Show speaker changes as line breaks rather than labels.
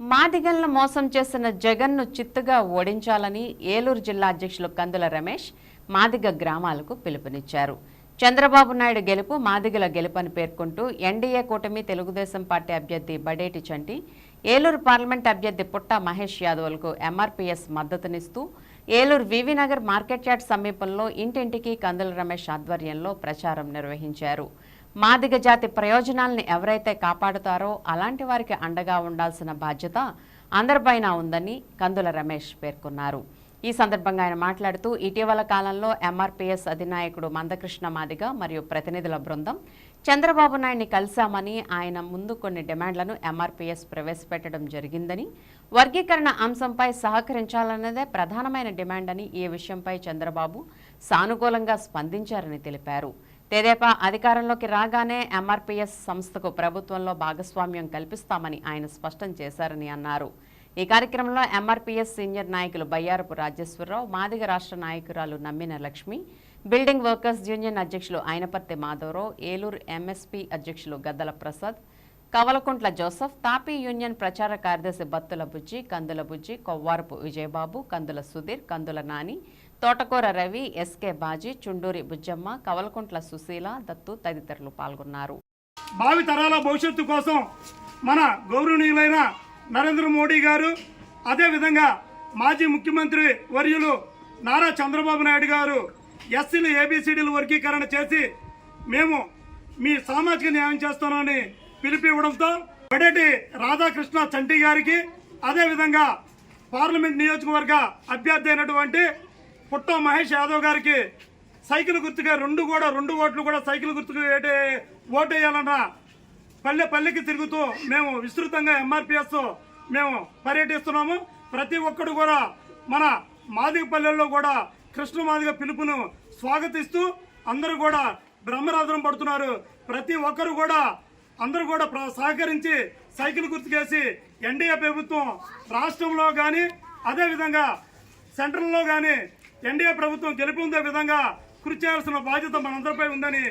మాదిగలను మోసం చేసిన జగన్ను చిత్తుగా ఓడించాలని ఏలూరు జిల్లా అధ్యక్షులు కందుల రమేష్ మాదిగ గ్రామాలకు పిలుపునిచ్చారు. చంద్రబాబు నాయుడు గెలుపు మాదిగల గెలుపని పేర్కొంటూ ఎన్డీఏ కూటమి తెలుగుదేశం పార్టీ అభ్యర్థి బడేటి చంటి ఏలూరు పార్లమెంట్ అభ్యర్థి పుట్ట మహేష్ యాదవ్లకు ఎంఆర్పీఎస్ మద్దతునిస్తూ ఏలూరు వివినగర్ మార్కెట్ యార్డ్ సమీపంలో ఇంటింటికి కందుల రమేష్ ఆధ్వర్యంలో ప్రచారం నిర్వహించారు. మాదిగ జాతి ప్రయోజనాల్ని ఎవరైతే కాపాడుతారో అలాంటి వారికి అండగా ఉండాల్సిన బాధ్యత అందరిపైన ఉందని కందుల రమేష్ పేర్కొన్నారు. ఈ సందర్భంగా ఆయన మాట్లాడుతూ ఇటీవల కాలంలో ఎంఆర్పీఎస్ అధినాయకుడు మందకృష్ణ మాదిగ మరియు ప్రతినిధుల బృందం చంద్రబాబు నాయుడిని కలిశామని ఆయన ముందు కొన్ని డిమాండ్లను ఎంఆర్పీఎస్ ప్రవేశపెట్టడం జరిగిందని వర్గీకరణ అంశంపై సహకరించాలన్నదే ప్రధానమైన డిమాండ్ అని ఈ విషయంపై చంద్రబాబు సానుకూలంగా స్పందించారని తెలిపారు. తెదేపా అధికారంలోకి రాగానే ఎంఆర్పీఎస్ సంస్థకు ప్రభుత్వంలో భాగస్వామ్యం కల్పిస్తామని ఆయన స్పష్టం చేశారని అన్నారు. ఈ కార్యక్రమంలో ఎంఆర్పీఎస్ సీనియర్ నాయకులు బయ్యారపు రాజేశ్వరరావు మాదిగ రాష్ట్ర నాయకురాలు నమ్మిన లక్ష్మి బిల్డింగ్ వర్కర్స్ యూనియన్ అధ్యక్షులు అయినపర్తి మాధవరావు ఏలూరు ఎంఎస్పీ అధ్యక్షులు గద్దల ప్రసాద్ కవలకుంట్ల జోసఫ్ తాపీ యూనియన్ ప్రచార కార్యదర్శి బత్తుల బుజ్జి కందుల బుజ్జి కొవ్వారపు విజయబాబు కందుల సుధీర్ కందుల నాని తోటకూర రవి ఎస్కే బాజీ చుండూరి బుజ్జమ్మ కవలకుంట్ల సుశీల దత్తు తదితరులు పాల్గొన్నారు.
భావి తరాల భవిష్యత్తు కోసం మన గౌరవనీయులైన నరేంద్ర మోడీ గారు అదేవిధంగా మాజీ ముఖ్యమంత్రి వర్యులు నారా చంద్రబాబు నాయుడు గారు ఎస్సీలు ఏబిసిడీలు వర్గీకరణ చేసి మేము మీ సామాజిక న్యాయం చేస్తున్నామని పిలిపి ఇవ్వడంతో బడేటి రాధాకృష్ణ చంటి గారికి అదేవిధంగా పార్లమెంట్ నియోజకవర్గ అభ్యర్థి అయినటువంటి పుట్ట మహేష్ యాదవ్ గారికి సైకిల్ గుర్తుగా రెండు కూడా రెండు ఓట్లు కూడా సైకిల్ గుర్తుకు వేటే ఓటేయాలన్న పల్లె పల్లెకి తిరుగుతూ మేము విస్తృతంగా ఎంఆర్పిఎస్ మేము పర్యటిస్తున్నాము. ప్రతి ఒక్కడు కూడా మన మాదిగ పల్లెల్లో కూడా కృష్ణ మాదిగ పిలుపును స్వాగతిస్తూ అందరూ కూడా బ్రహ్మరాధనం పడుతున్నారు. ప్రతి ఒక్కరు కూడా అందరూ కూడా సహకరించి సైకిల్ గుర్తుకేసి ఎన్డీఏ ప్రభుత్వం రాష్ట్రంలో కానీ అదేవిధంగా సెంట్రల్లో కానీ ఎన్డీఏ ప్రభుత్వం గెలుపొందే విధంగా కృషి చేయాల్సిన బాధ్యత మనందరిపై ఉందని